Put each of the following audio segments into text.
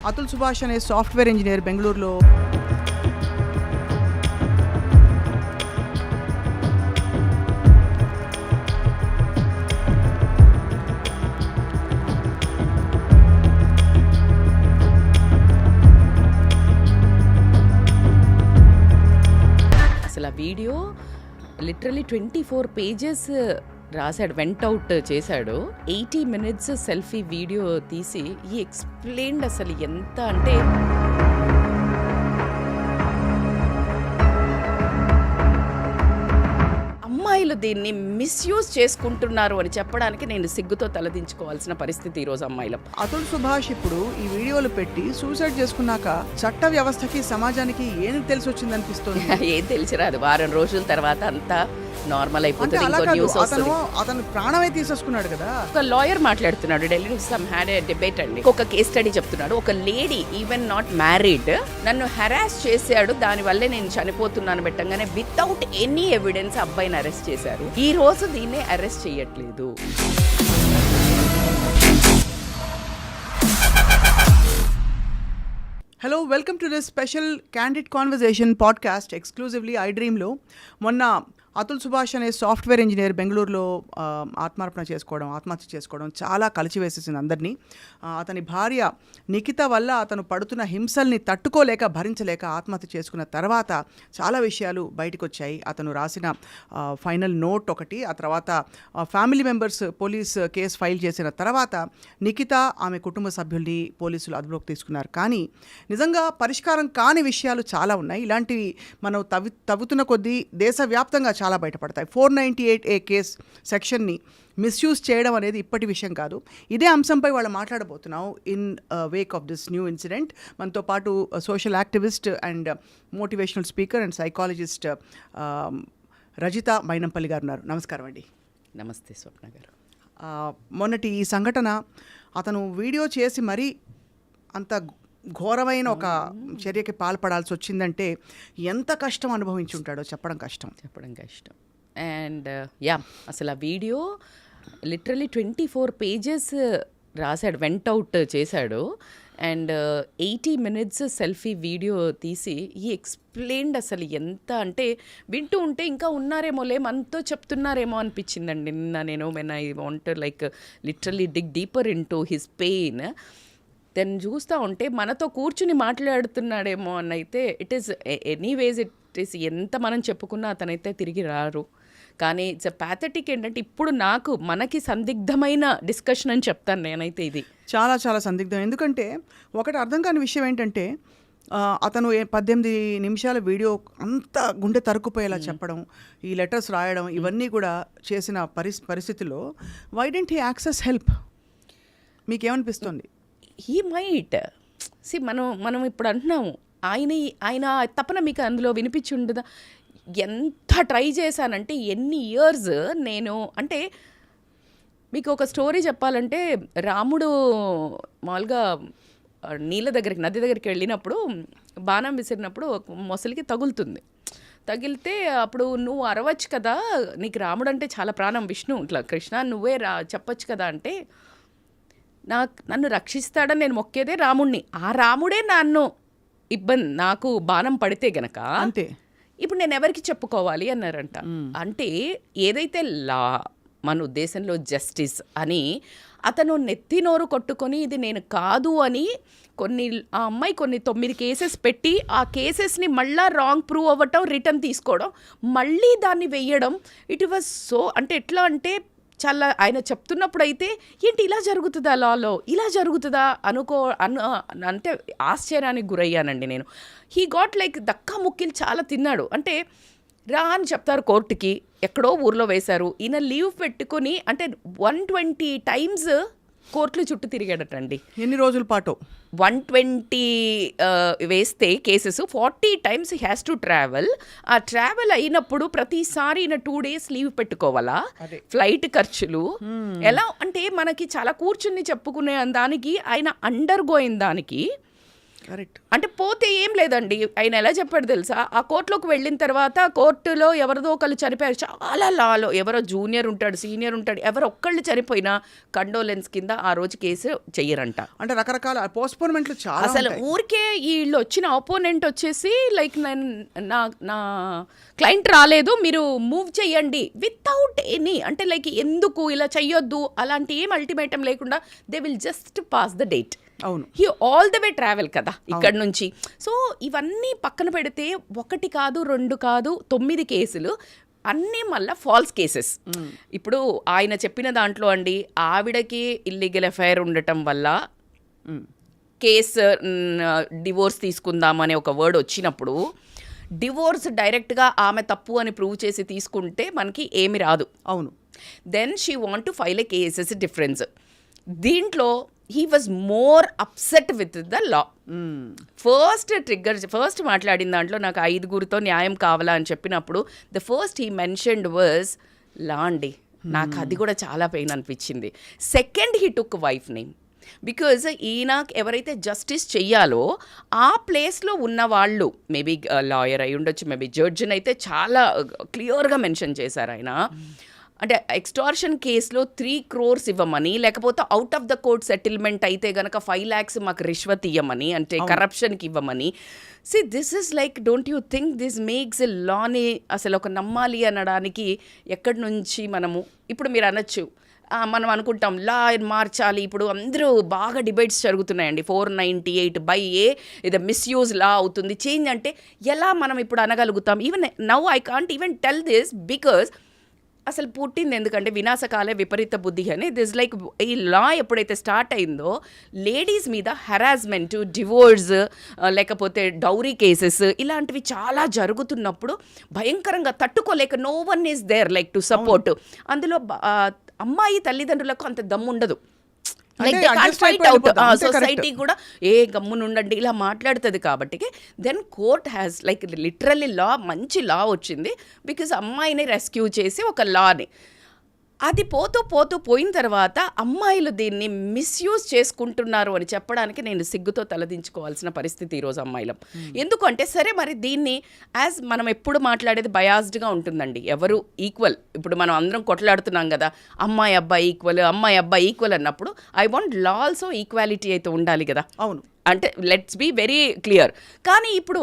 అతుల్ సుభాష్ అనే software engineer బెంగళూరులో అసలు ఆ video literally twenty four pages రాశాడు వెంట్ అవుట్ చేశాడు. ఎయిటీ మినిట్స్ సెల్ఫీ వీడియో తీసి ఈ ఎక్స్ప్లెయిన్డ్ అసలు ఎంత అంటే అమ్మాయిలు దీన్ని మిస్యూజ్ చేసుకుంటున్నారు అని చెప్పడానికి నేను సిగ్గుతో తలదించుకోవాల్సిన పరిస్థితి ఈరోజు అమ్మాయిలు. అతుల్ సుభాష్ ఇప్పుడు ఈ వీడియోలు పెట్టి సూసైడ్ చేసుకున్నాక చట్ట వ్యవస్థకి సమాజానికి ఏం తెలిసి వచ్చింది అనిపిస్తుంది ఏం తెలిసిరాదు. వారం రోజుల తర్వాత అంతా నార్మల్ అయిపోతుంది ఇంకో న్యూస్ అతను వస్తుంది. అతను ప్రాణమే తీసేసుకున్నాడు కదా. ఒక లాయర్ మాట్లాడుతున్నాడు Delhi some had a debate అండి. ఒక కేస్ స్టడీ చెప్తున్నాడు ఒక లేడీ ఈవెన్ నాట్ మ్యారీడ్ నన్ను హెరాస్ చేశాడు దానివల్లే నేను చనిపోతున్నాను పెట్టంగానే వితౌట్ ఎనీ ఎవిడెన్స్ అబ్బాయిని అరెస్ట్ చేశారు. ఈ రోజు దీన్ని అరెస్ట్ చేయట్లేదు. Hello welcome to this special candid conversation podcast exclusively I డ్రీమ్లో మొన్న అతుల్ సుభాష్ అనే సాఫ్ట్వేర్ ఇంజనీర్ బెంగళూరులో ఆత్మార్పణ చేసుకోవడం ఆత్మహత్య చేసుకోవడం చాలా కలిచివేసేసింది అందరినీ. అతని భార్య నిఖిత వల్ల అతను పడుతున్న హింసల్ని తట్టుకోలేక భరించలేక ఆత్మహత్య చేసుకున్న తర్వాత చాలా విషయాలు బయటకు వచ్చాయి అతను రాసిన ఫైనల్ నోట్ ఒకటి ఆ తర్వాత family members police case file చేసిన తర్వాత నిఖిత ఆమె కుటుంబ సభ్యుల్ని పోలీసులు అదుపులోకి తీసుకున్నారు. కానీ నిజంగా పరిష్కారం కాని విషయాలు చాలా ఉన్నాయి. ఇలాంటివి మనం తవ్వి తవ్వుతున్న కొద్దీ దేశవ్యాప్తంగా చాలా బయటపడతాయి. Four ninety eight A case సెక్షన్ని misuse చేయడం అనేది ఇప్పటి విషయం కాదు. ఇదే అంశంపై వాళ్ళు మాట్లాడబోతున్నాం in wake of this new incident మనతో పాటు social activist and motivational speaker and psychologist Rajitha Mynampally garu ఉన్నారు. నమస్కారం అండి. నమస్తే స్వప్న గారు. మొన్నటి ఈ సంఘటన అతను వీడియో చేసి మరీ అంత ఘోరమైన ఒక చర్యకి పాల్పడాల్సి వచ్చిందంటే ఎంత కష్టం అనుభవించి ఉంటాడో చెప్పడం కష్టం. చెప్పడం కష్టం. అండ్ యా uh, అసలు ఆ video literally twenty four pages రాశాడు వెంట్ అవుట్ uh, చేశాడు. And eighty minutes selfie video తీసి ఈ ఎక్స్ప్లెయిన్డ్ అసలు ఎంత అంటే వింటూ ఉంటే ఇంకా ఉన్నారేమోలే మనతో చెప్తున్నారేమో అనిపించిందండి నిన్న నేను when I want like literally dig deeper into his pain then చూస్తూ ఉంటే మనతో కూర్చుని మాట్లాడుతున్నాడేమో అని అయితే it is anyways it is ఎంత మనం చెప్పుకున్నా అతనైతే తిరిగి రారు. కానీ ఇట్స్ ప్యాథటిక్ ఏంటంటే ఇప్పుడు నాకు మనకి సందిగ్ధమైన డిస్కషన్ అని చెప్తాను నేనైతే ఇది. చాలా చాలా సందిగ్ధం. ఎందుకంటే ఒకటి అర్థం కాని విషయం ఏంటంటే అతను పద్దెనిమిది నిమిషాల వీడియో అంత గుండె తరుక్కుపోయేలా చెప్పడం ఈ లెటర్స్ రాయడం ఇవన్నీ కూడా చేసిన పరిస్ పరిస్థితిలో why didn't he access help మీకేమనిపిస్తుంది? హీ మైట్ సి మనం మనం ఇప్పుడు అంటున్నాము ఆయన ఆయన తపన మీకు అందులో వినిపించి ఉండదా ఎంత ట్రై చేశానంటే ఎన్ని ఇయర్స్ నేను అంటే మీకు ఒక స్టోరీ చెప్పాలంటే రాముడు మామూలుగా నీళ్ళ దగ్గరికి నది దగ్గరికి వెళ్ళినప్పుడు బాణం విసిరినప్పుడు మొసలికి తగులుతుంది. తగిలితే అప్పుడు నువ్వు అరవచ్చు కదా నీకు రాముడు అంటే చాలా ప్రాణం విష్ణు ఇట్లా కృష్ణ నువ్వే రా చెప్పచ్చు కదా అంటే నాకు నన్ను రక్షిస్తాడని నేను మొక్కేదే రాముణ్ణి. ఆ రాముడే నన్ను. ఇబ్బంది నాకు బాణం పడితే గనక అంతే. ఇప్పుడు నేను ఎవరికి చెప్పుకోవాలి అన్నారంట. అంటే ఏదైతే లా మన ఉద్దేశంలో జస్టిస్ అని అతను నెత్తి నోరు కొట్టుకొని ఇది నేను కాదు అని కొన్ని ఆ అమ్మాయి కొన్ని తొమ్మిది కేసెస్ పెట్టి ఆ కేసెస్ని మళ్ళా రాంగ్ ప్రూవ్ అవ్వటం రిటర్న్ తీసుకోవడం మళ్ళీ దాన్ని వెయ్యడం ఇట్ వాజ్ సో అంటే ఎట్లా అంటే చాలా ఆయన చెప్తున్నప్పుడు అయితే ఏంటి ఇలా జరుగుతుందా లాలో ఇలా జరుగుతుందా? అనుకో అను అంటే ఆశ్చర్యానికి గురయ్యానండి నేను. హీ గాట్ లైక్ దక్కా ముక్కిలు చాలా తిన్నాడు. అంటే రా అని చెప్తారు కోర్టుకి ఎక్కడో ఊర్లో వేశారు. ఈయన లీవ్ పెట్టుకొని అంటే వన్ ట్వంటీ టైమ్స్ కోర్టులు చుట్టూ తిరిగాడటండి. ఎన్ని రోజుల పాటు? వన్ ట్వంటీ వేస్తే cases forty times has to travel. ఆ ట్రావెల్ అయినప్పుడు ప్రతిసారి ఈయన టూ డేస్ లీవ్ పెట్టుకోవాలా. ఫ్లైట్ ఖర్చులు. ఎలా అంటే మనకి చాలా కూర్చుని చెప్పుకునే దానికి ఆయన అండర్ గోయిన దానికి కరెక్ట్. అంటే పోతే ఏం లేదండి. ఆయన ఎలా చెప్పాడు తెలుసా? ఆ కోర్టులోకి వెళ్ళిన తర్వాత కోర్టులో ఎవరిదో ఒకళ్ళు చనిపోయారు. చాలా లాలో. ఎవరో జూనియర్ ఉంటాడు సీనియర్ ఉంటాడు ఎవరు ఒక్కళ్ళు చనిపోయినా కండోలెన్స్ కింద ఆ రోజు కేసు చెయ్యరంట. అంటే రకరకాల పోస్ట్పోన్మెంట్లు చాలా అసలు. ఊరికే వీళ్ళు వచ్చిన ఆపోనెంట్ వచ్చేసి లైక్ నేను నా నా క్లయింట్ రాలేదు మీరు మూవ్ చేయండి వితౌట్ ఎనీ అంటే లైక్ ఎందుకు ఇలా చెయ్యొద్దు? అలాంటి ఏం అల్టిమేటం లేకుండా they will just pass the date అవును. He all the way travel కదా ఇక్కడ నుంచి. సో ఇవన్నీ పక్కన పెడితే ఒకటి కాదు రెండు కాదు తొమ్మిది కేసులు అన్నీ మళ్ళీ ఫాల్స్ కేసెస్ ఇప్పుడు ఆయన చెప్పిన దాంట్లో అండి ఆవిడకి ఇల్లీగల్ ఎఫ్ఐఆర్ ఉండటం వల్ల. కేసు డివోర్స్ తీసుకుందామనే ఒక వర్డ్ వచ్చినప్పుడు డివోర్స్ డైరెక్ట్గా ఆమె తప్పు అని ప్రూవ్ చేసి తీసుకుంటే మనకి ఏమి రాదు. అవును. Then she want to file a cases difference దీంట్లో he was more upset with the law first trigger first మాట్లాడిన దాంట్లో నాకు ఐదుగురితో న్యాయం కావాలా అని చెప్పినప్పుడు the first he mentioned worse law అండి నాకు అది కూడా చాలా పెయిన్ అనిపించింది. Second he took wife name because ఈయన ఎవరైతే జస్టిస్ చెయ్యాలో ఆ ప్లేస్లో ఉన్న వాళ్ళు మేబీ లాయర్ uh, అయి ఉండొచ్చు మేబీ జడ్జిని అయితే చాలా uh, క్లియర్గా మెన్షన్ చేశారు ఆయన. అంటే ఎక్స్టార్షన్ కేసులో త్రీ క్రోర్స్ ఇవ్వమని లేకపోతే out of the court settlement అయితే గనక ఫైవ్ ల్యాక్స్ మాకు రిష్వత్ ఇవ్వమని అంటే కరప్షన్కి ఇవ్వమని. See this is like don't you think this makes a లాని అసలు ఒక నమ్మాలి అనడానికి ఎక్కడి నుంచి మనము ఇప్పుడు మీరు అనొచ్చు. మనం అనుకుంటాం లా మార్చాలి ఇప్పుడు అందరూ బాగా డిబేట్స్ జరుగుతున్నాయండి. Four ninety eight by A ఇది మిస్యూజ్ లా అవుతుంది. చేంజ్ అంటే ఎలా మనం ఇప్పుడు అనగలుగుతాం? Even now I can't even tell this because అసలు పుట్టింది ఎందుకంటే వినాశకాలే విపరీత బుద్ధి అని. దిస్ లైక్ ఈ లా ఎప్పుడైతే స్టార్ట్ అయిందో లేడీస్ మీద హెరాస్మెంట్ డివోర్స్ లేకపోతే డౌరీ కేసెస్ ఇలాంటివి చాలా జరుగుతున్నప్పుడు భయంకరంగా తట్టుకోలేక no one is there like to support అందులో అమ్మాయి తల్లిదండ్రులకు అంత దమ్ము సొసైటీ కూడా ఏ గమ్మునుండండి ఇలా మాట్లాడుతుంది కాబట్టి then court has like literally law మంచి లా వచ్చింది బికాజ్ అమ్మాయిని రెస్క్యూ చేసి ఒక లాని అది పోతూ పోతూ పోయిన తర్వాత అమ్మాయిలు దీన్ని మిస్యూజ్ చేసుకుంటున్నారు అని చెప్పడానికి నేను సిగ్గుతో తలదించుకోవాల్సిన పరిస్థితి ఈరోజు అమ్మాయిలం. ఎందుకంటే సరే మరి దీన్ని యాజ్ మనం ఎప్పుడు మాట్లాడేది బయాస్డ్గా ఉంటుందండి. ఎవరు ఈక్వల్ ఇప్పుడు మనం అందరం కొట్లాడుతున్నాం కదా అమ్మాయి అబ్బాయి ఈక్వల్ అమ్మాయి అబ్బాయి ఈక్వల్ అన్నప్పుడు I want law also equality అయితే ఉండాలి కదా. అవును. అంటే లెట్స్ బీ వెరీ క్లియర్ కానీ ఇప్పుడు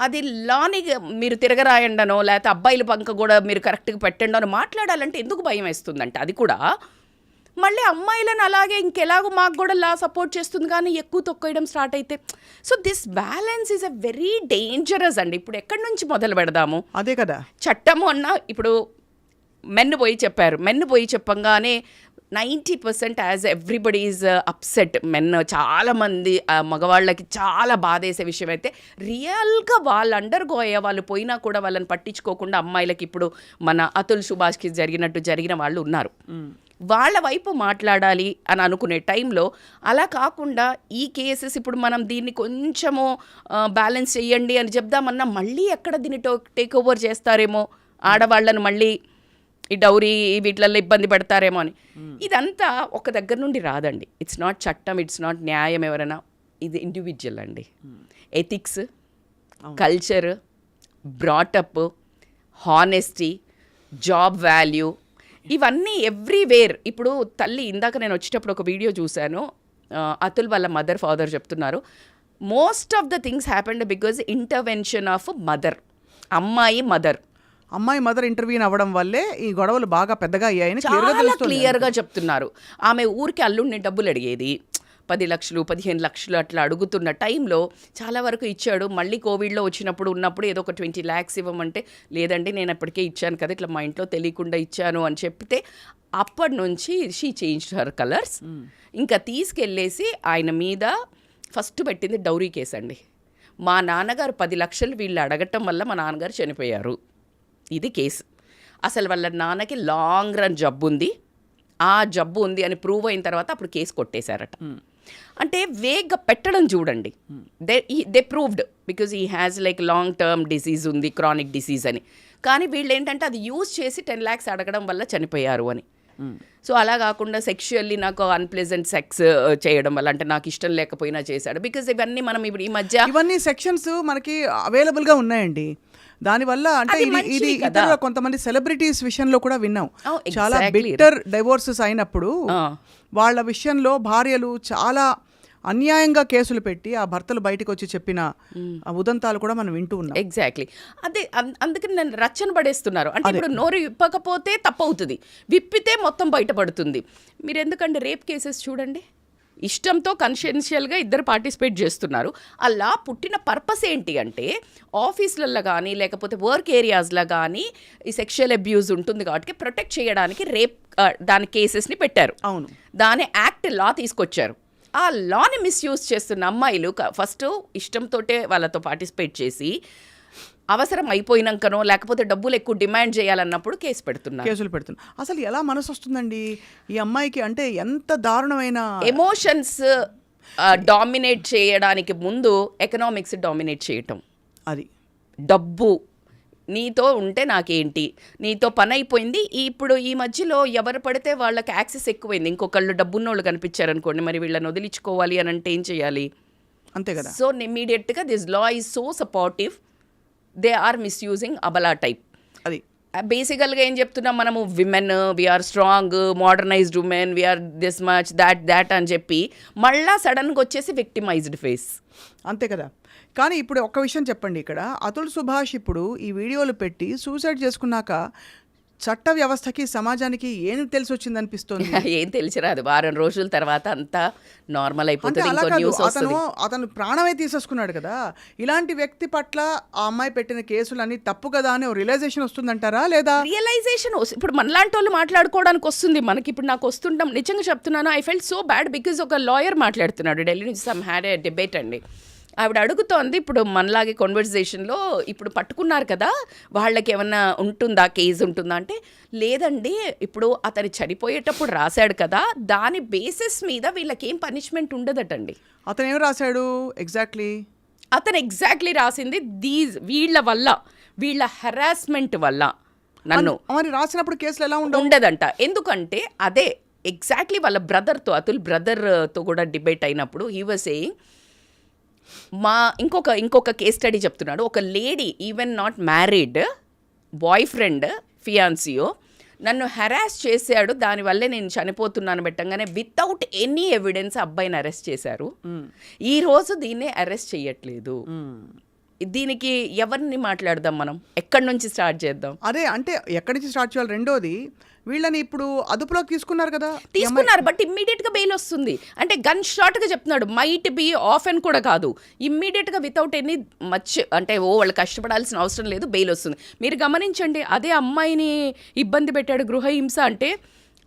అది లాని మీరు తిరగరాయండనో లేకపోతే అబ్బాయిల పంక కూడా మీరు కరెక్ట్గా పెట్టండి అని మాట్లాడాలంటే ఎందుకు భయం వేస్తుందంటే? అది కూడా. మళ్ళీ అమ్మాయిలను అలాగే ఇంకెలాగో మాకు కూడా లా సపోర్ట్ చేస్తుంది కానీ ఎక్కువ తొక్కేయడం స్టార్ట్ అయితే. So this balance is a very dangerous అండి. ఇప్పుడు ఎక్కడి నుంచి మొదలు పెడదాము? అదే కదా. చట్టము అన్న ఇప్పుడు మెన్ను పోయి చెప్పారు. మెన్ను పోయి చెప్పంగానే ninety percent as everybody is upset men చాలామంది ఆ, మగవాళ్ళకి చాలా బాధేసే విషయం అయితే రియల్గా వాళ్ళు అండర్ గోయ వాళ్ళు పోయినా కూడా వాళ్ళని పట్టించుకోకుండా అమ్మాయిలకి ఇప్పుడు మన అతుల్ సుభాష్కి జరిగినట్టు జరిగిన వాళ్ళు ఉన్నారు. వాళ్ళ వైపు మాట్లాడాలి అని అనుకునే టైంలో అలా కాకుండా ఈ కేసెస్ ఇప్పుడు మనం దీన్ని కొంచెము బ్యాలెన్స్ చేయండి అని చెప్దామన్నా మళ్ళీ ఎక్కడ దీన్ని టేక్ ఓవర్ చేస్తారేమో? ఆడవాళ్ళను మళ్ళీ ఈ డౌరీ వీటిలలో ఇబ్బంది పెడతారేమో అని. ఇదంతా ఒక దగ్గర నుండి రాదండి. ఇట్స్ నాట్ చట్టం ఇట్స్ నాట్ న్యాయం ఎవరైనా. ఇది ఇండివిజువల్ అండి. Ethics culture brought up honesty job value ఇవన్నీ ఎవ్రీవేర్ ఇప్పుడు తల్లి ఇందాక నేను వచ్చేటప్పుడు ఒక వీడియో చూశాను. అతుల్ వాళ్ళ మదర్ ఫాదర్ చెప్తున్నారు. Most of the things happened because intervention of mother అమ్మాయి మదర్ అమ్మాయి మదర్ ఇంటర్వ్యూన్ అవ్వడం వల్లే ఈ గొడవలు బాగా పెద్దగా అయ్యాయని క్లియర్గా చాలా క్లియర్గా చెప్తున్నారు. ఆమె ఊరికి అల్లుడిని డబ్బులు అడిగేది. పది లక్షలు పదిహేను లక్షలు అట్లా అడుగుతున్న టైంలో చాలా వరకు ఇచ్చాడు. మళ్ళీ కోవిడ్లో వచ్చినప్పుడు ఉన్నప్పుడు ఏదో ఒక ట్వంటీ ల్యాక్స్ ఇవ్వమంటే లేదండి నేను అప్పటికే ఇచ్చాను కదా ఇట్లా మా ఇంట్లో తెలియకుండా ఇచ్చాను అని చెప్తే అప్పటి నుంచి షీ చేంజ్ హర్ కలర్స్. ఇంకా తీసుకెళ్ళేసి ఆయన మీద ఫస్ట్ పెట్టింది డౌరీ కేసు అండి మా నాన్నగారు పది లక్షలు వీళ్ళు అడగటం వల్ల మా నాన్నగారు చనిపోయారు. ఇది కేసు. అసలు వాళ్ళ నాన్నకి లాంగ్ రన్ జబ్బు ఉంది ఆ జబ్బు ఉంది అని ప్రూవ్ అయిన తర్వాత అప్పుడు కేసు కొట్టేశారట. అంటే వేగ్గా పెట్టడం చూడండి. దే దే ప్రూవ్డ్ బికాజ్ ఈ has like long term disease ఉంది క్రానిక్ డిసీజ్ అని. కానీ వీళ్ళు ఏంటంటే అది యూజ్ చేసి టెన్ ల్యాక్స్ అడగడం వల్ల చనిపోయారు అని. సో అలా కాకుండా సెక్షువల్లీ నాకు అన్ప్లెజెంట్ సెక్స్ చేయడం వల్ల అంటే నాకు ఇష్టం లేకపోయినా చేశాడు. బికాజ్ ఇవన్నీ మనం ఇప్పుడు ఈ మధ్య ఇవన్నీ సెక్షన్స్ మనకి అవైలబుల్గా ఉన్నాయండి. దానివల్ల అంటే ఇది. ఇతరుల కొంతమంది సెలబ్రిటీస్ విషయంలో కూడా విన్నాం. చాలా. బిట్టర్ డైవోర్సెస్ అయినప్పుడు. వాళ్ళ విషయంలో భార్యలు చాలా అన్యాయంగా కేసులు పెట్టి ఆ భర్తలు బయటకు వచ్చి చెప్పిన ఉదంతాలు కూడా మనం వింటూ ఉన్నాం. ఎగ్జాక్ట్లీ అదే అందుకని నన్ను రచ్చన పడేస్తున్నారు. అంటే ఇప్పుడు నోరు విప్పకపోతే తప్పవుతుంది. విప్పితే మొత్తం బయటపడుతుంది. మీరు ఎందుకంటే రేప్ కేసెస్ చూడండి? ఇష్టంతో కన్షియన్షియల్గా ఇద్దరు పార్టిసిపేట్ చేస్తున్నారు. అలా పుట్టిన పర్పస్ ఏంటి అంటే ఆఫీసులలో కానీ లేకపోతే వర్క్ ఏరియాస్లో కానీ ఈ సెక్షువల్ అబ్యూజ్ ఉంటుంది కాబట్టి ప్రొటెక్ట్ చేయడానికి రేప్ దాని కేసెస్ని పెట్టారు. అవును. దాని యాక్ట్ లా తీసుకొచ్చారు. ఆ లాని మిస్యూజ్ చేస్తున్న అమ్మాయిలు ఫస్ట్ ఇష్టంతోటే వాళ్ళతో పార్టిసిపేట్ చేసి అవసరం అయిపోయినాకనో లేకపోతే డబ్బులు ఎక్కువ డిమాండ్ చేయాలన్నప్పుడు కేసు పెడుతున్నారు. కేసులు పెడుతున్నాం. అసలు ఎలా మనసు వస్తుందండి? ఈ అమ్మాయికి అంటే ఎంత దారుణమైన ఎమోషన్స్ డామినేట్ చేయడానికి ముందు ఎకనామిక్స్ డామినేట్ చేయటం. అది. డబ్బు నీతో ఉంటే నాకేంటి? నీతో పని అయిపోయింది ఇప్పుడు ఈ మధ్యలో ఎవరు పడితే వాళ్ళకి యాక్సెస్ ఎక్కువైంది. ఇంకొకళ్ళు డబ్బున్నోళ్ళు కనిపించారనుకోండి మరి వీళ్ళని వదిలించుకోవాలి అని అంటే ఏం చేయాలి? అంతే కదా. సో ఇమీడియట్గా this law is so supportive. They are misusing అబలా type. అది. బేసికల్గా ఏం చెప్తున్నాం మనము? Women we are strong modernized women we are this much that that అని చెప్పి మళ్ళా సడన్గా వచ్చేసి విక్టిమైజ్డ్ ఫేస్. అంతే కదా. కానీ ఇప్పుడు ఒక్క విషయం చెప్పండి ఇక్కడ. అతుల్ సుభాష్ ఇప్పుడు ఈ వీడియోలు పెట్టి సూసైడ్ చేసుకున్నాక చట్ట వ్యవస్థకి సమాజానికి ఏం తెలిసి వచ్చింది అనిపిస్తుంది ఏం తెలిసిరాదు. వారం రోజుల తర్వాత అంతా నార్మల్ అయిపోతుంది. అతను అతను ప్రాణమే తీసేసుకున్నాడు కదా. ఇలాంటి వ్యక్తి పట్ల ఆ అమ్మాయి పెట్టిన కేసులన్నీ తప్పు కదా అని రిలైజేషన్ వస్తుందంటారా లేదా? రియలైజేషన్ ఇప్పుడు మనలాంటి వాళ్ళు మాట్లాడుకోవడానికి వస్తుంది. మనకి ఇప్పుడు నాకు వస్తుంటాం. నిజంగా చెప్తున్నాను. I felt so bad because ఒక లాయర్ మాట్లాడుతున్నాడు. ఢిల్లీ నుంచి సమ్ హ్యాడ్ డిబేట్ అండి. ఆవిడ అడుగుతోంది ఇప్పుడు మనలాగే కాన్వర్జేషన్లో ఇప్పుడు పట్టుకున్నారు కదా వాళ్ళకి ఏమన్నా ఉంటుందా కేసు ఉంటుందా? అంటే లేదండి ఇప్పుడు అతను చనిపోయేటప్పుడు రాశాడు కదా దాని బేసిస్ మీద వీళ్ళకి ఏం పనిష్మెంట్ ఉండదటండి. అతను ఏం రాశాడు ఎగ్జాక్ట్లీ అతను ఎగ్జాక్ట్లీ రాసింది దీస్ వీళ్ళ వల్ల వీళ్ళ హెరాస్మెంట్ వల్ల నన్ను. మరి రాసినప్పుడు కేసులు ఎలా ఉండవు? ఉండదంట. ఎందుకంటే అదే ఎగ్జాక్ట్లీ వాళ్ళ బ్రదర్తో అతుల్ బ్రదర్తో కూడా డిబేట్ అయినప్పుడు హీ వాజ్ సేయింగ్ మా ఇంకొక ఇంకొక కేస్ స్టడీ చెప్తున్నాడు. ఒక lady even not married boyfriend ఫియాన్సియో నన్ను హెరాస్ చేశాడు. దానివల్లే నేను చనిపోతున్నాను పెట్టంగానే వితౌట్ ఎనీ ఎవిడెన్స్ అబ్బాయిని అరెస్ట్ చేశారు. ఈ రోజు దీన్ని అరెస్ట్ చేయట్లేదు దీనికి ఎవరిని మాట్లాడదాం మనం? ఎక్కడి నుంచి స్టార్ట్ చేద్దాం? అదే అంటే ఎక్కడి నుంచి స్టార్ట్ చేయాలి? రెండోది వీళ్ళని ఇప్పుడు అదుపులోకి తీసుకున్నారు కదా? తీసుకున్నారు బట్ ఇమ్మీడియట్గా బెయిల్ వస్తుంది. అంటే గన్ షాట్గా చెప్తున్నాడు. మైట్ బి ఆఫ్ అని కూడా కాదు. ఇమ్మీడియట్గా వితౌట్ ఎనీ మచ్ అంటే ఓ వాళ్ళు కష్టపడాల్సిన అవసరం లేదు బెయిల్ వస్తుంది. మీరు గమనించండి అదే అమ్మాయిని ఇబ్బంది పెట్టాడు గృహహింస అంటే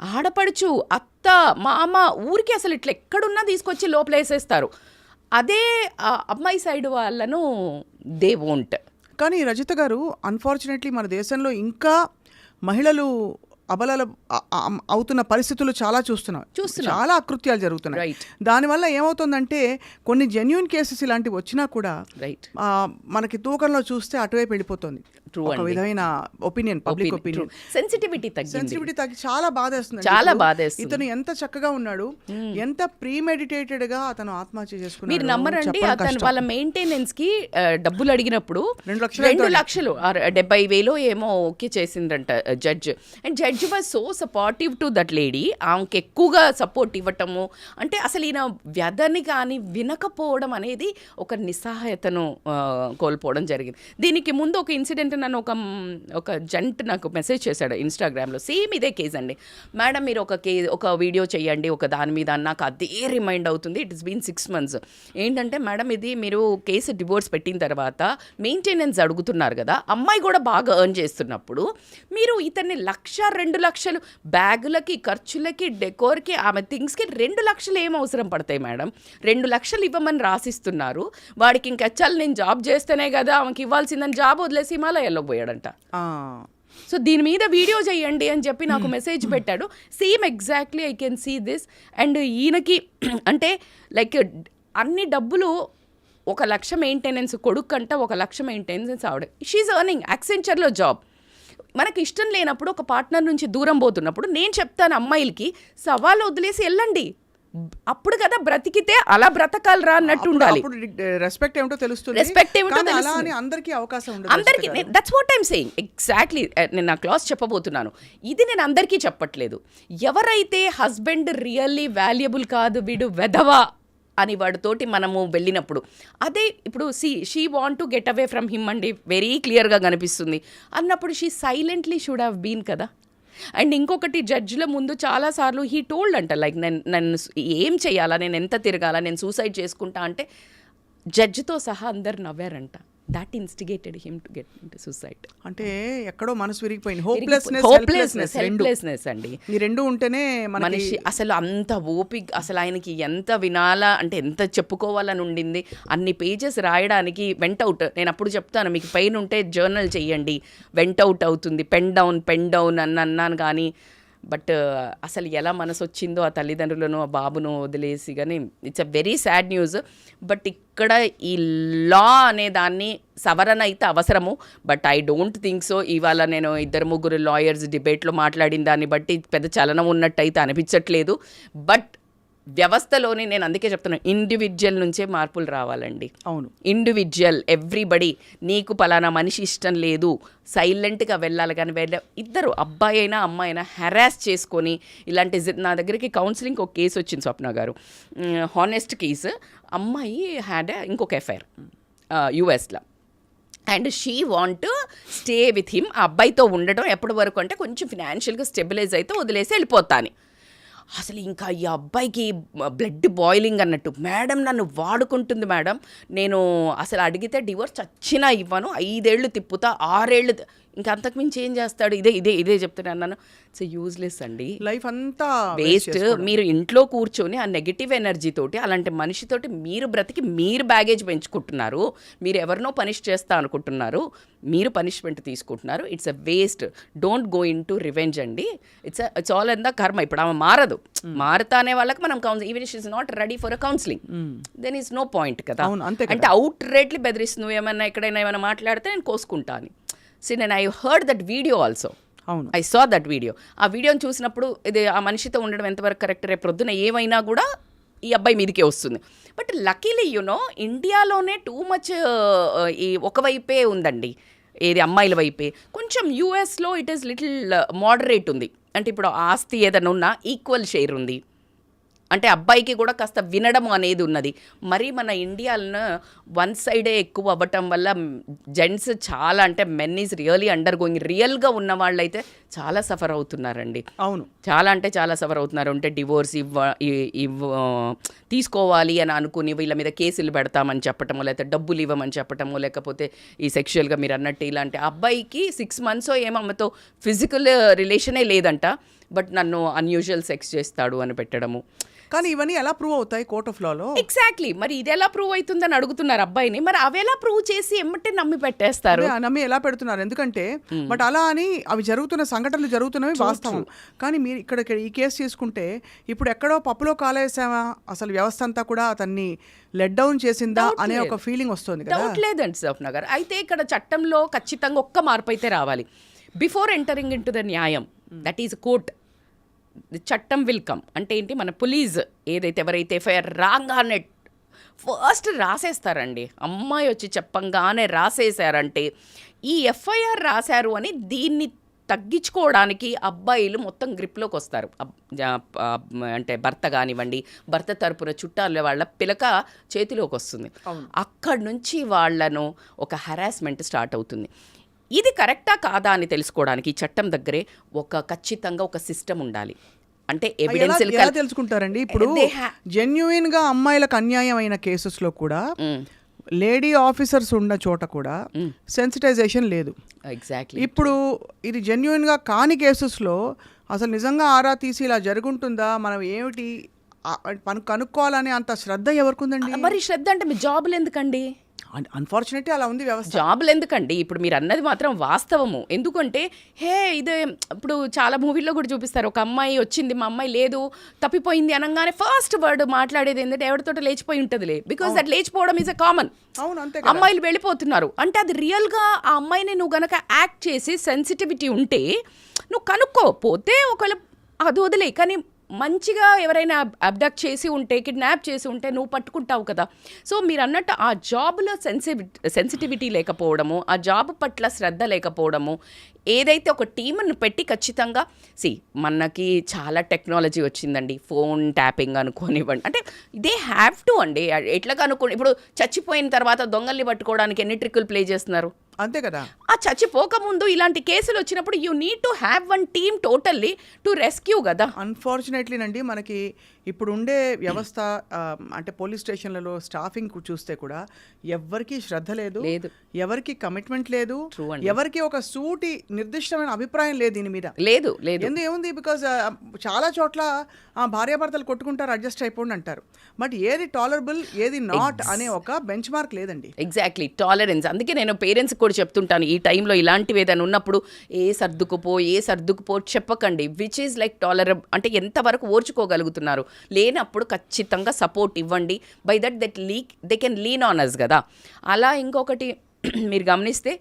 ఆడపడుచు అత్త మామ ఊరికి అసలు ఇట్లా ఎక్కడున్నా తీసుకొచ్చి లోపల వేసేస్తారు అదే అమ్మాయి సైడ్ వాళ్ళను దే వోంట్ కానీ రజిత గారు అన్ఫార్చునేట్లీ మన దేశంలో ఇంకా మహిళలు అబలల అవుతున్న పరిస్థితులు చాలా చూస్తున్నాం. చూస్తున్నాం. చాలా అకృత్యాలు జరుగుతున్నాయి. దానివల్ల ఏమవుతుందంటే కొన్ని జెన్యున్ కేసెస్ ఇలాంటివి వచ్చినా కూడా మనకి తూకంలో చూస్తే అటువైపు వెళ్ళిపోతుంది. True ఒక. విధమైన ఒపీనియన్ పబ్లిక్ ఒపీనియన్ సెన్సిటివిటీ తగ్గింది సెన్సిటివిటీ తగ్గి చాలా బాధేస్తుంది చాలా బాధేస్తుంది. ఇతను ఎంత చక్కగా ఉన్నాడు ఎంత ప్రీమెడిటేటెడ్గా అతను ఆత్మహత్య చేసుకున్నాడు మీరు నమ్మరండి అతను. వాళ్ళ మెయింటెనెన్స్కి డబ్బులు అడిగినప్పుడు రెండు లక్షలు రెండు. లక్షలు డెబ్బై వేలు ఏమో ఓకే చేసిందంట judge and judge was so supportive to that lady ఆమెకి ఎక్కువగా సపోర్ట్ ఇవ్వటము అంటే అసలు ఈయన వ్యధని కానీ వినకపోవడం అనేది ఒక నిస్సహాయతను కోల్పోవడం జరిగింది దీనికి ముందు ఒక ఇన్సిడెంట్ నన్ను ఒక ఒక జంట్ నాకు మెసేజ్ చేశాడు ఇన్స్టాగ్రామ్లో. సేమ్ ఇదే కేస్ అండి. మేడం మీరు ఒక కే ఒక వీడియో చేయండి ఒక దాని మీద నాకు అదే రిమైండ్ అవుతుంది. It is been six months. ఏంటంటే మేడం ఇది మీరు కేసు డివోర్స్ పెట్టిన తర్వాత మెయింటెనెన్స్ అడుగుతున్నారు కదా అమ్మాయి కూడా బాగా ఎర్న్ చేస్తున్నప్పుడు మీరు ఇతన్ని లక్ష రెండు లక్షలు బ్యాగులకి ఖర్చులకి డెకోర్కి ఆమె థింగ్స్కి రెండు లక్షలు ఏం అవసరం పడతాయి మేడం? రెండు లక్షలు ఇవ్వమని రాసిస్తున్నారు. వాడికి ఇంకా చల్ నేను జాబ్ చేస్తేనే కదా ఆమెకి ఇవ్వాల్సిందని జాబ్ వదిలేసి హిమాలయాల్లో పోయాడంట. సో దీని మీద వీడియో చేయండి అని చెప్పి నాకు మెసేజ్ పెట్టాడు. Same exactly I can see this and ఈయనకి అంటే లైక్ అన్ని డబ్బులు ఒక లక్ష మెయింటెనెన్స్ కొడుకంట ఒక లక్ష మెయింటెనెన్స్ ఆవిడ. షీఈ్ ఎర్నింగ్ యాక్సెంచర్లో జాబ్ మనకి ఇష్టం లేనప్పుడు ఒక పార్ట్నర్ నుంచి దూరం పోతున్నప్పుడు నేను చెప్తాను అమ్మాయిలకి సవాలు వదిలేసి వెళ్ళండి. అప్పుడు కదా బ్రతికితే అలా బ్రతకాలరా అన్నట్టు ఉండాలి. రెస్పెక్ట్ ఏమిటో తెలుస్తుంది. Respect ఏమిటో తెలుస్తుంది. అందరికీ అవకాశం ఉండదు అందరికీ that's what I'm saying exactly నేను నా క్లాస్ చెప్పబోతున్నాను. ఇది నేను అందరికీ చెప్పట్లేదు. ఎవరైతే హస్బెండ్ రియల్లీ వాల్యుబుల్ కాదు వీడు వెధవా అని వాడితోటి మనము వెళ్ళినప్పుడు అదే ఇప్పుడు see she want to get away from him అండి వెరీ క్లియర్గా కనిపిస్తుంది. అన్నప్పుడు she silently should have been కదా. అండ్ ఇంకొకటి జడ్జ్ల ముందు చాలాసార్లు హీ టోల్డ్ అంట లైక్ నేను నన్ను ఏం చేయాలా నేను ఎంత తిరగాల? నేను సూసైడ్ చేసుకుంటా? అంటే జడ్జితో సహా అందరు నవ్వారంట. That instigated him to get into suicide అంటే ఎక్కడో మనసు విరిగిపోయింది. హోప్లెస్నెస్ హోప్లెస్నెస్ హెల్ప్లెస్నెస్ అండి. ఈ రెండు ఉంటేనే మనిషి అసలు అంత ఓపిక అసలు ఆయనకి ఎంత వినాలా అంటే ఎంత చెప్పుకోవాలని ఉండింది. అన్ని పేజెస్ రాయడానికి వెంట్ అవుట్ నేను అప్పుడు చెప్తాను మీకు పెయిన్ ఉంటే జర్నల్ చెయ్యండి. వెంట్ అవుట్ అవుతుంది. పెన్ డౌన్ పెన్ డౌన్ అని అన్నాను కానీ బట్ అసలు ఎలా మనసు వచ్చిందో ఆ తల్లిదండ్రులను ఆ బాబును వదిలేసి కానీ it's a very sad news. But ఇక్కడ ఈ లా అనే దాన్ని సవరణ అయితే అవసరము. But I don't think so ఇవాళ నేను ఇద్దరు ముగ్గురు లాయర్స్ డిబేట్లో మాట్లాడిన దాన్ని బట్టి పెద్ద చలనం ఉన్నట్టయితే అనిపించట్లేదు. బట్ వ్యవస్థలోని నేను అందుకే చెప్తున్నాను ఇండివిజువల్ నుంచే మార్పులు రావాలండి. అవును. ఇండివిజువల్ ఎవ్రీబడి నీకు పలానా మనిషి ఇష్టం లేదు సైలెంట్గా వెళ్ళాలి కానీ వెళ్ళ ఇద్దరు అబ్బాయి అయినా అమ్మాయి అయినా హెరాస్ చేసుకొని ఇలాంటి నా దగ్గరికి కౌన్సిలింగ్ ఒక కేసు వచ్చింది స్వప్న గారు. హానెస్ట్ కేసు అమ్మాయి హ్యాడ్ ఇంకొక ఎఫ్ఐఆర్ యుఎస్లో and she want stay with him ఆ అబ్బాయితో ఉండటం ఎప్పటి వరకు అంటే కొంచెం ఫినాన్షియల్గా స్టెబిలైజ్ అయితే వదిలేసి వెళ్ళిపోతాను. అసలు ఇంకా ఈ అబ్బాయికి బ్లడ్ బాయిలింగ్ అన్నట్టు. మేడం నన్ను వాడుకుంటుంది మేడం. నేను అసలు అడిగితే డివోర్స్ చచ్చినా ఇవ్వను. ఐదేళ్ళు తిప్పుతా ఆరేళ్ళు ఇంకా అంతకుమించి ఏం చేస్తాడు? ఇదే ఇదే ఇదే చెప్తున్నాను నన్ను ఇట్స్ యూజ్లెస్ అండి. లైఫ్ అంతా వేస్ట్ మీరు ఇంట్లో కూర్చొని ఆ నెగిటివ్ ఎనర్జీ తోటి అలాంటి మనిషితోటి మీరు బ్రతికి మీరు బ్యాగేజ్ పెంచుకుంటున్నారు. మీరు ఎవరినో పనిష్ చేస్తా అనుకుంటున్నారు. మీరు పనిష్మెంట్ తీసుకుంటున్నారు. It's a waste don't go in to revenge అండి it's it's all in the karma ఇప్పుడు ఆమె మారదు. మారుతా అనే వాళ్ళకి మనం council even is not ready for a counselling then is no point కదా. అంటే అవుట్ రేట్లీ బెదిరిస్తుంది. నువ్వు ఏమన్నా ఎక్కడైనా ఏమైనా మాట్లాడితే నేను కోసుకుంటాను సి నేను I heard that video also అవును. ఐ సా దట్ వీడియో ఆ వీడియోని చూసినప్పుడు ఇది ఆ మనిషితో ఉండడం ఎంతవరకు కరెక్ట్ రేపు ప్రొద్దున ఏమైనా కూడా ఈ అబ్బాయి మీదకే వస్తుంది. బట్ లక్కీలీ యునో ఇండియాలోనే టూ మచ్ ఈ ఒకవైపే ఉందండి. ఏది అమ్మాయిల వైపే. కొంచెం యూఎస్లో ఇట్ ఈస్ లిటిల్ మోడరేట్ ఉంది. అంటే ఇప్పుడు ఆస్తి ఏదైనా ఉన్నా ఈక్వల్ షేర్ ఉంది. అంటే అబ్బాయికి కూడా కాస్త వినడం అనేది ఉన్నది. మరి మన ఇండియాలో వన్ సైడే ఎక్కువ అవ్వటం వల్ల జెంట్స్ చాలా అంటే men is really undergoing. రియల్గా ఉన్న వాళ్ళైతే చాలా సఫర్ అవుతున్నారండి. అవును. చాలా అంటే చాలా సఫర్ అవుతున్నారు. అంటే డివోర్స్ ఇవ్వ ఇవ్వ తీసుకోవాలి అని అనుకుని వీళ్ళ మీద కేసులు పెడతామని చెప్పటము లేకపోతే డబ్బులు ఇవ్వమని చెప్పటము లేకపోతే ఈ సెక్షువల్గా మీరు అన్నట్టు ఇలాంటి అబ్బాయికి సిక్స్ మంత్స్ ఏమో ఆమెతో ఫిజికల్ రిలేషనే లేదంట. బట్ నన్ను అన్యూజువల్ సెక్స్ చేస్తాడు అని పెట్టడము. కానీ ఇవన్నీ ఎలా ప్రూవ్ అవుతాయి కోర్ట్ ఆఫ్ లాలో ఎగ్జాక్ట్లీ మరి ఇది ఎలా ప్రూవ్ అవుతుందని అడుగుతున్నారు అబ్బాయిని. మరి అవి ఎలా ప్రూవ్ చేసి ఎమ్మటే నమ్మి పెట్టేస్తారు? నమ్మి ఎలా పెడుతున్నారు? ఎందుకంటే బట్ అలా అని అవి జరుగుతున్న సంఘటనలు జరుగుతున్నవి వాస్తవం. కానీ మీరు ఇక్కడ ఈ కేసు తీసుకుంటే ఇప్పుడు ఎక్కడో పప్పులో కాలేసామా? అసలు వ్యవస్థ అంతా కూడా అతన్ని లెట్ డౌన్ చేసిందా అనే ఒక ఫీలింగ్ వస్తుంది డౌట్ లేదండి సఫ్న గారు అయితే ఇక్కడ చట్టంలో ఖచ్చితంగా ఒక్క మార్పు అయితే రావాలి. Before entering in to the న్యాయం దట్ ఈస్ కోర్ట్ చట్టం విల్ కమ్ అంటే ఏంటి? మన పోలీస్ ఏదైతే ఎవరైతే ఎఫ్ఐఆర్ రాగానే ఫస్ట్ రాసేస్తారండి. అమ్మాయి వచ్చి చెప్పంగానే రాసేసారంటే ఈ ఎఫ్ఐఆర్ రాశారు అని దీన్ని తగ్గించుకోవడానికి అబ్బాయిలు మొత్తం గ్రిప్లోకి వస్తారు. అంటే భర్త కానివ్వండి భర్త తరపున చుట్టాల వాళ్ళ పిలక చేతిలోకి వస్తుంది. అక్కడి నుంచి వాళ్ళను ఒక హరాస్మెంట్ స్టార్ట్ అవుతుంది. ఇది కరెక్టా కాదా అని తెలుసుకోవడానికి చట్టం దగ్గరే ఒక ఖచ్చితంగా ఒక సిస్టమ్ ఉండాలి. అంటే ఎవిడెన్స్ ఎలా తెలుసుకుంటారండి? ఇప్పుడు జెన్యున్గా అమ్మాయిలకు అన్యాయం అయిన కేసెస్లో కూడా లేడీ ఆఫీసర్స్ ఉన్న చోట కూడా సెన్సిటైజేషన్ లేదు. ఎగ్జాక్ట్లీ ఇప్పుడు ఇది జెన్యున్గా కాని కేసెస్లో అసలు నిజంగా ఆరా తీసి ఇలా జరుగుంటుందా? మనం ఏమిటి? మనం కనుక్కోవాలనే అంత శ్రద్ధ ఎవరికి ఉందండి మరి శ్రద్ధ అంటే మీ జాబులు ఎందుకండి? అన్ఫార్చునేట్లీ అలా ఉంది వ్యవస్థ. జాబులు ఎందుకండి? ఇప్పుడు మీరు అన్నది మాత్రం వాస్తవము. ఎందుకంటే హే ఇదే ఇప్పుడు చాలా మూవీల్లో కూడా చూపిస్తారు. ఒక అమ్మాయి వచ్చింది మా అమ్మాయి లేదు తప్పిపోయింది అనగానే ఫస్ట్ వర్డ్ మాట్లాడేది ఏంటంటే ఎవరితోట లేచిపోయి ఉంటుందిలే. బికాస్ దట్ లేచిపోవడం ఈజ్ అ కామన్ అవును అంతే అమ్మాయిలు వెళ్ళిపోతున్నారు. అంటే అది రియల్గా ఆ అమ్మాయిని నువ్వు గనక యాక్ట్ చేసి సెన్సిటివిటీ ఉంటే నువ్వు కనుక్కోపోతే ఒకవేళ అది వదిలే కానీ మంచిగా ఎవరైనా అబ్డక్ట్ చేసి ఉంటే కిడ్నాప్ చేసి ఉంటే నువ్వు పట్టుకుంటావు కదా. సో మీరు అన్నట్టు ఆ జాబ్లో సెన్సిటివిటీ లేకపోవడము ఆ జాబ్ పట్ల శ్రద్ధ లేకపోవడము ఏదైతే ఒక టీంను పెట్టి ఖచ్చితంగా సి మనకి చాలా టెక్నాలజీ వచ్చిందండి. ఫోన్ ట్యాపింగ్ అనుకోనివ్వండి. అంటే దే హ్యావ్ టు అండి. ఎట్లా కనుక్కోండి ఇప్పుడు చచ్చిపోయిన తర్వాత దొంగల్ని పట్టుకోవడానికి ఎన్ని ట్రిక్కులు ప్లే చేస్తున్నారు? అంతే కదా. ఆ చచ్చిపోకముందు ఇలాంటి కేసులు వచ్చినప్పుడు you need to have one team totally to rescue కదా. అన్ఫార్చునేట్లీ నండి మనకి ఇప్పుడు ఉండే వ్యవస్థ అంటే పోలీస్ స్టేషన్లలో స్టాఫింగ్ చూస్తే కూడా ఎవరికి శ్రద్ధ లేదు. లేదు. ఎవరికి కమిట్మెంట్ లేదు. అండి. ఎవరికి ఒక సూటి నిర్దిష్టమైన అభిప్రాయం లేదు దీని మీద. లేదు లేదు. ఎందు ఏముంది? బికాజ్ చాలా చోట్ల ఆ, భార్యాభర్తలు కొట్టుకుంటారు అడ్జస్ట్ అయిపోండి అంటారు. బట్ ఏది టాలరబుల్ ఏది నాట్ అనే ఒక బెంచ్ మార్క్ లేదండి. ఎగ్జాక్ట్లీ టాలరెన్స్ అందుకే నేను పేరెంట్స్ కూడా చెప్తుంటాను ఈ టైంలో ఇలాంటివి ఏదైనా ఉన్నప్పుడు ఏ సర్దుకుపో ఏ సర్దుకుపో చెప్పకండి. విచ్ ఈజ్ లైక్ టాలరబ్ అంటే ఎంతవరకు ఓర్చుకోగలుగుతున్నారు? లేనప్పుడు ఖచ్చితంగా సపోర్ట్ ఇవ్వండి. By that that leak they can lean on us కదా. అలా ఇంకొకటి మీరు గమనిస్తే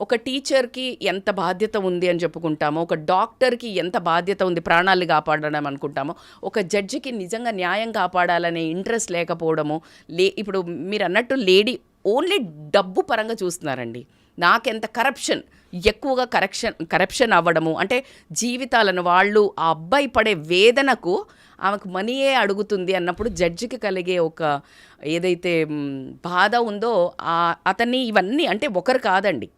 ఒక టీచర్కి ఎంత బాధ్యత ఉంది అని చెప్పుకుంటామో ఒక డాక్టర్కి ఎంత బాధ్యత ఉంది ప్రాణాలు కాపాడడం అనుకుంటామో ఒక జడ్జికి నిజంగా న్యాయం కాపాడాలనే ఇంట్రెస్ట్ లేకపోవడము లే ఇప్పుడు మీరు అన్నట్టు లేడీ ఓన్లీ డబ్బు పరంగా చూస్తున్నారండి. నాకెంత కరప్షన్ ఎక్కువగా కరప్షన్ కరప్షన్ అవ్వడము అంటే జీవితాలను వాళ్ళు ఆ అబ్బాయి పడే వేదనకు ఆమెకు మనీయే అడుగుతుంది అన్నప్పుడు జడ్జికి కలిగే ఒక ఏదైతే బాధ ఉందో అతన్ని ఇవన్నీ అంటే ఒకరు కాదండి.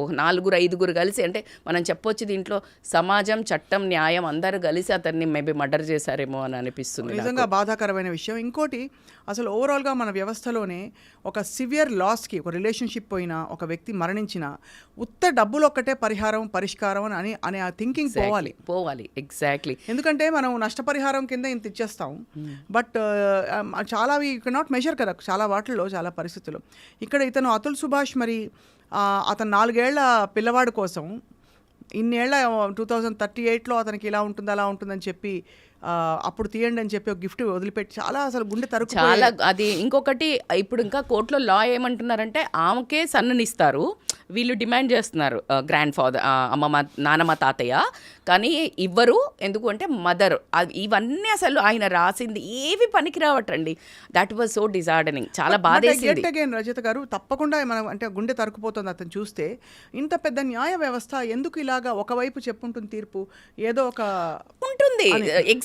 ఒక నాలుగురు ఐదుగురు కలిసి అంటే మనం చెప్పొచ్చు దీంట్లో సమాజం చట్టం న్యాయం అందరూ కలిసి అతన్ని మేబీ మర్డర్ చేశారేమో అని అనిపిస్తుంది. నిజంగా బాధాకరమైన విషయం. ఇంకోటి అసలు ఓవరాల్గా మన వ్యవస్థలోనే ఒక సివియర్ లాస్కి ఒక రిలేషన్షిప్ పోయినా ఒక వ్యక్తి మరణించిన ఉత్త డబ్బులు ఒక్కటే పరిహారం పరిష్కారం అని అని అనే ఆ థింకింగ్ పోవాలి. పోవాలి. ఎగ్జాక్ట్లీ ఎందుకంటే మనం నష్టపరిహారం కింద ఇంత ఇచ్చేస్తాం. బట్ చాలా వి నాట్ మెజర్ కదా చాలా వాటిల్లో చాలా పరిస్థితులు ఇక్కడ ఇతను అతుల్ సుభాష్ మరి అతను నాలుగేళ్ళ పిల్లవాడి కోసం ఇన్నేళ్ళ టూ థౌజండ్ థర్టీ ఎయిట్లో అతనికి ఇలా ఉంటుంది అలా ఉంటుందని చెప్పి అప్పుడు తీయండి అని చెప్పి ఒక గిఫ్ట్ వదిలిపెట్టి చాలా అసలు గుండె తరుకు చాలా అది ఇంకొకటి ఇప్పుడు ఇంకా కోర్టులో లా ఏమంటున్నారంటే ఆమెకే సన్ననిస్తారు వీళ్ళు డిమాండ్ చేస్తున్నారు గ్రాండ్ ఫాదర్ అమ్మమ్మ నానమ్మ తాతయ్య. కానీ ఇవ్వరు ఎందుకు అంటే మదర్ ఇవన్నీ అసలు ఆయన రాసింది ఏవి పనికి రావటండి దట్ వాజ్ సో డిజార్డనింగ్ చాలా బాధేసింది. అగైన్ రజిత గారు తప్పకుండా మనం అంటే గుండె తరుకుపోతుంది అతను చూస్తే ఇంత పెద్ద న్యాయ వ్యవస్థ ఎందుకు ఇలాగా ఒకవైపు చెప్పుంటుంది తీర్పు? ఏదో ఒక ఉంటుంది.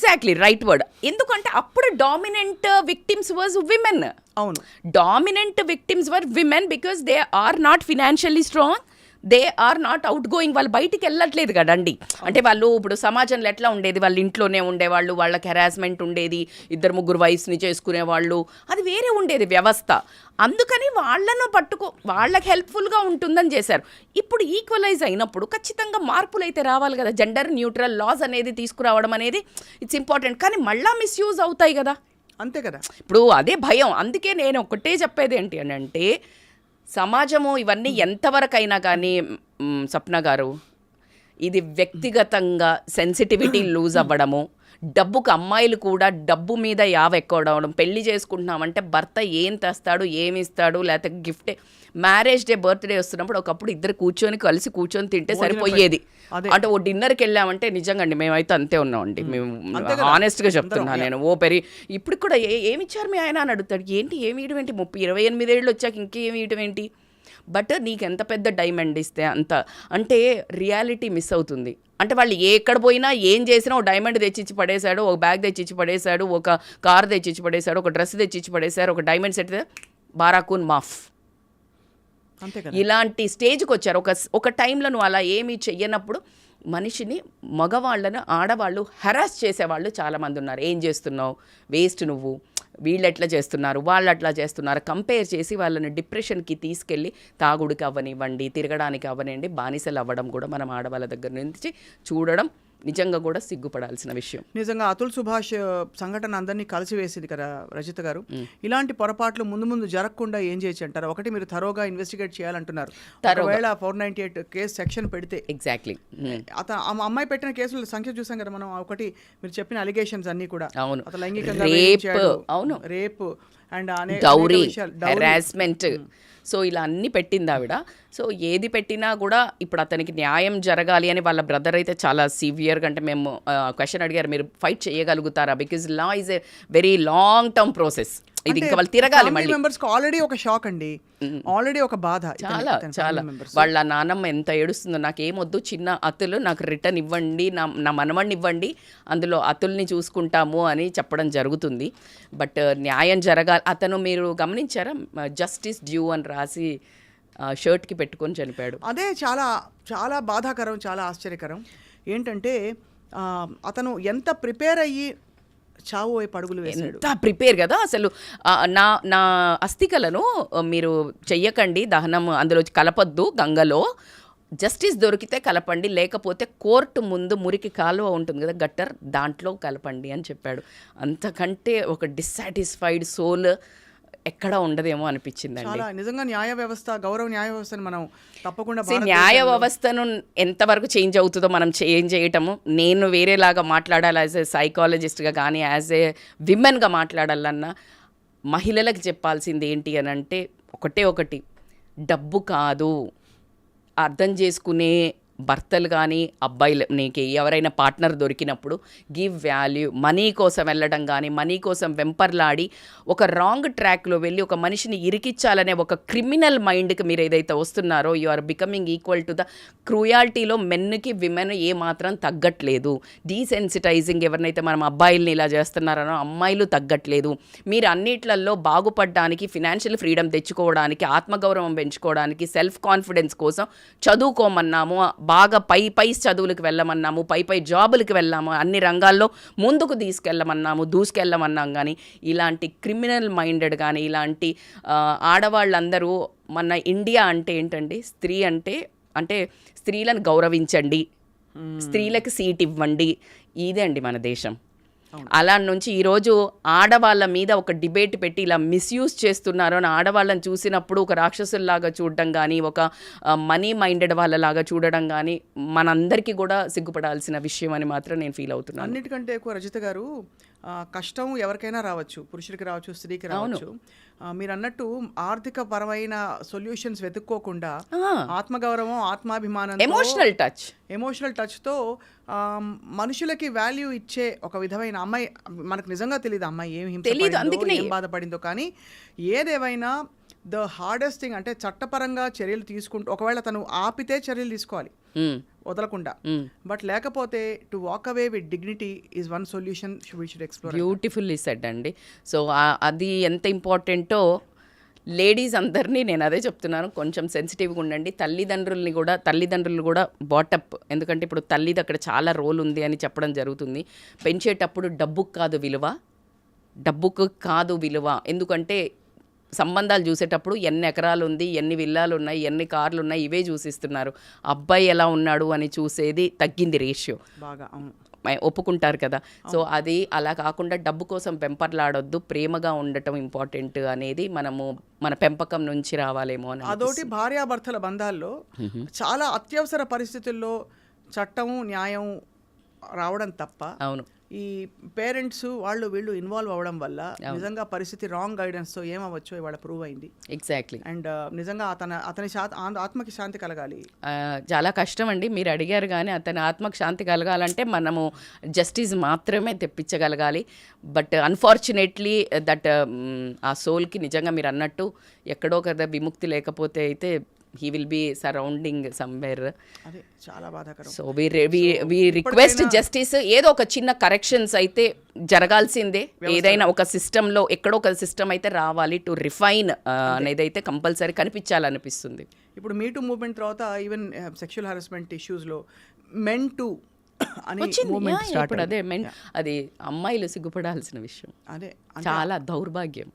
ఎగ్జాక్ట్లీ రైట్ వర్డ్ ఎందుకంటే అప్పుడు డామినెంట్ విక్టిమ్స్ వాజ్ విమెన్ అవును. Dominant victims were women because they are not financially strong they are not outgoing వాళ్ళు బయటికి వెళ్ళట్లేదు కదండి అంటే వాళ్ళు ఇప్పుడు సమాజంలో ఎట్లా ఉండేది? వాళ్ళ ఇంట్లోనే ఉండేవాళ్ళు వాళ్ళకి హెరాస్మెంట్ ఉండేది ఇద్దరు ముగ్గురు వయసుని చేసుకునేవాళ్ళు. అది వేరే ఉండేది వ్యవస్థ. అందుకని వాళ్ళను పట్టుకో వాళ్ళకి హెల్ప్ఫుల్గా ఉంటుందని చేశారు. ఇప్పుడు ఈక్వలైజ్ అయినప్పుడు ఖచ్చితంగా మార్పులు అయితే రావాలి కదా. జెండర్ న్యూట్రల్ లాస్ అనేది తీసుకురావడం అనేది ఇట్స్ ఇంపార్టెంట్ కానీ మళ్ళా మిస్యూజ్ అవుతాయి కదా. అంతే కదా. ఇప్పుడు అదే భయం. అందుకే నేను ఒకటే చెప్పేది ఏంటి అని అంటే సమాజము ఇవన్నీ ఎంతవరకైనా కానీ మ్, సప్న గారు ఇది వ్యక్తిగతంగా సెన్సిటివిటీ లూజ్ అవ్వడము డబ్బుకు అమ్మాయిలు కూడా డబ్బు మీద యావ ఎక్కువడం పెళ్ళి చేసుకుంటున్నామంటే భర్త ఏం తెస్తాడు ఏమి ఇస్తాడు లేకపోతే గిఫ్ట్ మ్యారేజ్ డే బర్త్డే వస్తున్నప్పుడు ఒకప్పుడు ఇద్దరు కూర్చొని కలిసి కూర్చొని తింటే సరిపోయేది. అంటే ఓ డిన్నర్కి వెళ్ళామంటే నిజంగా అండి మేమైతే అంతే ఉన్నామండి. మేము. ఆనెస్ట్గా చెప్తున్నా నేను ఓ పెరి ఇప్పుడు కూడా ఏ ఏమి ఇచ్చారు మీ ఆయన అని అడుగుతాడు. ఏంటి ఏమి ఇవ్వడం ఏంటి? ముప్పై ఇరవై ఎనిమిదేళ్ళు వచ్చాక ఇంకేమి ఇవ్వడం ఏంటి? బట్ నీకు ఎంత పెద్ద డైమండ్ ఇస్తే అంత. అంటే రియాలిటీ మిస్ అవుతుంది. అంటే వాళ్ళు ఎక్కడ పోయినా ఏం చేసినా ఒక డైమండ్ తెచ్చిచ్చి పడేశాడు ఒక బ్యాగ్ తెచ్చిచ్చి పడేశాడు ఒక కార్ తెచ్చిచ్చి పడేశాడు ఒక డ్రెస్ తెచ్చిచ్చి పడేశారు ఒక డైమండ్ సెట్ బారాకూన్ మాఫ్. ఇలాంటి స్టేజ్కి వచ్చారు. ఒక ఒక టైంలో నువ్వు అలా ఏమీ చెయ్యనప్పుడు మనిషిని మగవాళ్ళను ఆడవాళ్ళు హెరాస్ చేసేవాళ్ళు చాలామంది ఉన్నారు. ఏం చేస్తున్నావు? వేస్ట్ నువ్వు. వీళ్ళు ఎట్లా చేస్తున్నారు వాళ్ళు అట్లా చేస్తున్నారు కంపేర్ చేసి వాళ్ళని డిప్రెషన్కి తీసుకెళ్ళి తాగుడికి అవ్వనివ్వండి తిరగడానికి అవ్వనివ్వండి బానిసలు అవ్వడం కూడా మనం ఆడవాళ్ళ దగ్గర నుంచి చూడడం నిజంగా కూడా సిగ్గుపడాల్సిన విషయం. నిజంగా అతుల్ సుభాష్ సంఘటన అందరినీ కలిసివేసింది కదా రజిత గారు. ఇలాంటి పొరపాట్లు ముందు ముందు జరగకుండా ఏం చేయొచ్చు అంటారు ఒకటి మీరు తరోగా ఇన్వెస్టిగేట్ చేయాలంటున్నారు. ఒకవేళ four ninety eight case section పెడితే. ఎగ్జాక్ట్లీ అత ఆ అమ్మాయి పెట్టిన కేసుల సంఖ్య చూసాం కదా మనం ఒకటి మీరు చెప్పిన అలిగేషన్స్ అన్ని కూడా. అవును. అతను లైంగికంగా. అవును. Rape and. Dowry. Harassment so ఇలా అన్ని పెట్టింది ఆవిడ. సో ఏది పెట్టినా కూడా ఇప్పుడు అతనికి న్యాయం జరగాలి అని వాళ్ళ బ్రదర్ అయితే చాలా సివియర్గా అంటే మేము క్వశ్చన్ అడిగారు మీరు ఫైట్ చేయగలుగుతారా? Because law is a very long term process ఇది ఇంకా వాళ్ళు తిరగాలి మళ్ళీ. మెంబర్స్ ఆల్రెడీ ఒక షాక్ అండి. ఆల్రెడీ ఒక బాధ చాలా చాలా. వాళ్ళ నాన్నమ్మ ఎంత ఏడుస్తుందో నాకు ఏమొద్దు చిన్న అతులు నాకు రిటర్న్ ఇవ్వండి నా నా మనవణ్ణి ఇవ్వండి అందులో అతుల్ని చూసుకుంటాము అని చెప్పడం జరుగుతుంది. బట్ న్యాయం జరగాలి. అతను మీరు గమనించారా? జస్టిస్ డ్యూ అని రాసి షర్ట్కి పెట్టుకొని చనిపోయాడు. అదే చాలా చాలా బాధాకరం చాలా ఆశ్చర్యకరం. ఏంటంటే అతను ఎంత ప్రిపేర్ అయ్యి చావు వైపు అడుగులు వేశాడు. ఎంత ప్రిపేర్ కదా అసలు. నా నా అస్థికలను మీరు చెయ్యకండి దహనం అందులో కలపొద్దు గంగలో. జస్టిస్ దొరికితే కలపండి లేకపోతే కోర్టు ముందు మురికి కాలువ ఉంటుంది కదా గట్టర్ దాంట్లో కలపండి అని చెప్పాడు. అంతకంటే ఒక డిస్సాటిస్ఫైడ్ సోల్ ఎక్కడ ఉండదేమో అనిపించిందండి. చాలా నిజంగా న్యాయ వ్యవస్థ గౌరవ న్యాయ వ్యవస్థను మనం తప్పకుండా న్యాయ వ్యవస్థను ఎంతవరకు చేంజ్ అవుతుందో మనం చేంజ్ చేయటము నేను వేరేలాగా మాట్లాడాలి యాజ్ ఏ సైకాలజిస్ట్గా కానీ యాజ్ ఏ విమెన్గా మాట్లాడాలన్నా మహిళలకు చెప్పాల్సింది ఏంటి అని అంటే ఒకటే ఒకటి డబ్బు కాదు. అర్థం చేసుకునే భర్తలు కానీ అబ్బాయిలు నీకు ఎవరైనా పార్ట్నర్ దొరికినప్పుడు గివ్ వాల్యూ మనీ కోసం వెళ్ళడం కానీ మనీ కోసం వెంపర్లాడి ఒక రాంగ్ ట్రాక్లో వెళ్ళి ఒక మనిషిని ఇరికిచ్చాలనే ఒక క్రిమినల్ మైండ్కి మీరు ఏదైతే వస్తున్నారో you are becoming equal to the క్రూయాలిటీలో మెన్కి విమెన్ ఏ మాత్రం తగ్గట్లేదు. డీసెన్సిటైజింగ్ ఎవరినైతే మనం అబ్బాయిల్ని ఇలా చేస్తున్నారనో అమ్మాయిలు తగ్గట్లేదు. మీరు అన్నిట్లలో బాగుపడడానికి ఫినాన్షియల్ ఫ్రీడమ్ తెచ్చుకోవడానికి ఆత్మగౌరవం పెంచుకోవడానికి సెల్ఫ్ కాన్ఫిడెన్స్ కోసం చదువుకోమన్నాము బాగా పై పై చదువులకు వెళ్ళమన్నాము పై పై జాబులకు వెళ్ళాము అన్ని రంగాల్లో ముందుకు తీసుకెళ్ళమన్నాము దూసుకెళ్ళమన్నాం కానీ ఇలాంటి క్రిమినల్ మైండెడ్ కానీ ఇలాంటి ఆడవాళ్ళందరూ మన ఇండియా అంటే ఏంటండి? స్త్రీ అంటే అంటే స్త్రీలను గౌరవించండి. స్త్రీలకు సీట్ ఇవ్వండి. ఇదే అండి మన దేశం. అలా నుంచి ఈరోజు ఆడవాళ్ళ మీద ఒక డిబేట్ పెట్టి ఇలా మిస్యూజ్ చేస్తున్నారు అని ఆడవాళ్ళని చూసినప్పుడు ఒక రాక్షసుల్లాగా చూడడం కానీ ఒక మనీ మైండెడ్ వాళ్ళలాగా చూడడం కానీ మనందరికీ కూడా సిగ్గుపడాల్సిన విషయం అని మాత్రం నేను ఫీల్ అవుతున్నాను. అన్నిటికంటే ఎక్కువ రజిత గారు కష్టం ఎవరికైనా రావచ్చు. పురుషుడికి రావచ్చు స్త్రీకి రావచ్చు. మీరు అన్నట్టు ఆర్థిక పరమైన సొల్యూషన్స్ వెతుక్కోకుండా ఆత్మగౌరవం ఆత్మాభిమానం ఎమోషనల్ టచ్ ఎమోషనల్ టచ్తో మనుషులకి వాల్యూ ఇచ్చే ఒక విధమైన అమ్మాయి మనకు నిజంగా తెలియదు అమ్మాయి ఏం హింస పడిందో, అందుకనే. ఏం బాధపడిందో కానీ ఏదేవైనా ద హార్డెస్ట్ థింగ్ అంటే చట్టపరంగా చర్యలు తీసుకుంటూ ఒకవేళ తను ఆపితే చర్యలు తీసుకోవాలి. వదలకుండా. బట్ లేకపోతే to walk away with dignity is one solution should explore beautifully said అండి. సో అది ఎంత ఇంపార్టెంటో లేడీస్ అందరినీ నేను అదే చెప్తున్నాను కొంచెం సెన్సిటివ్గా ఉండండి. తల్లిదండ్రుల్ని కూడా తల్లిదండ్రులు కూడా బాటప్ ఎందుకంటే ఇప్పుడు తల్లిది అక్కడ చాలా రోల్ ఉంది అని చెప్పడం జరుగుతుంది. పెంచేటప్పుడు డబ్బుకు కాదు విలువ. డబ్బుకు కాదు విలువ. ఎందుకంటే సంబంధాలు చూసేటప్పుడు ఎన్ని ఎకరాలు ఉంది ఎన్ని విల్లాలు ఉన్నాయి ఎన్ని కార్లు ఉన్నాయి ఇవే చూసిస్తున్నారు. అబ్బాయి ఎలా ఉన్నాడు అని చూసేది తగ్గింది రేషియో బాగా ఒప్పుకుంటారు కదా. సో అది అలా కాకుండా డబ్బు కోసం పెంపర్లాడొద్దు ప్రేమగా ఉండటం ఇంపార్టెంట్ అనేది మనము మన పెంపకం నుంచి రావాలేమో అని అదోటి భార్యాభర్తల బంధాల్లో చాలా అత్యవసర పరిస్థితుల్లో చట్టం న్యాయం రావడం తప్ప అవును. ఈ పేరెంట్స్ వాళ్ళు వీళ్ళు ఇన్వాల్వ్ అవ్వడం వల్ల నిజంగా పరిస్థితి రాంగ్ గైడెన్స్తో ఏమవ్వచ్చో ఇవాళ ప్రూవ్ అయింది. ఎగ్జాక్ట్లీ అండ్ నిజంగా అతని అతని ఆత్మకి శాంతి కలగాలి. చాలా కష్టం అండి మీరు అడిగారు కానీ అతని ఆత్మకు శాంతి కలగాలంటే మనము జస్టిస్ మాత్రమే తెప్పించగలగాలి. బట్ అన్ఫార్చునేట్లీ దట్ ఆ సోల్కి నిజంగా మీరు అన్నట్టు ఎక్కడో కదా విముక్తి లేకపోతే అయితే he will be surrounding somewhere చాలా బాధాకరం. So we we request justice ఏదో ఒక చిన్న కరెక్షన్స్ అయితే జరగాల్సిందే. ఏదైనా ఒక సిస్టంలో ఎక్కడో ఒక సిస్టమ్ అయితే రావాలి టు రిఫైన్ అనేది అయితే కంపల్సరీ కనిపించాలనిపిస్తుంది. ఇప్పుడు మీటూ మూవ్మెంట్ తర్వాత ఈవెన్ సెక్షువల్ హెరాస్మెంట్ ఇష్యూస్లో మెన్ టు ఇప్పుడు అదే మెన్ అది అమ్మాయిలు సిగ్గుపడాల్సిన విషయం. అదే చాలా దౌర్భాగ్యం.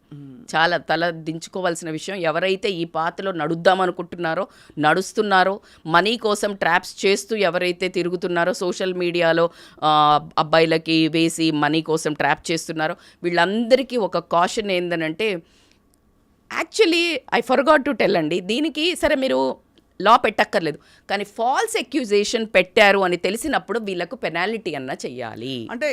చాలా తల దించుకోవాల్సిన విషయం. ఎవరైతే ఈ పాతలో నడుద్దాం అనుకుంటున్నారో నడుస్తున్నారో మనీ కోసం ట్రాప్స్ చేస్తూ ఎవరైతే తిరుగుతున్నారో సోషల్ మీడియాలో అబ్బాయిలకి వేసి మనీ కోసం ట్రాప్ చేస్తున్నారో వీళ్ళందరికీ ఒక caution ఏందనంటే actually I forgot to tell అండి దీనికి సరే మీరు లా పెట్టక్కర్లేదు. కానీ ఫాల్స్ అక్యూజేషన్ పెట్టారు అని తెలిసినప్పుడు వీళ్ళకు పెనాల్టీ అన్న చెయ్యాలి. అంటే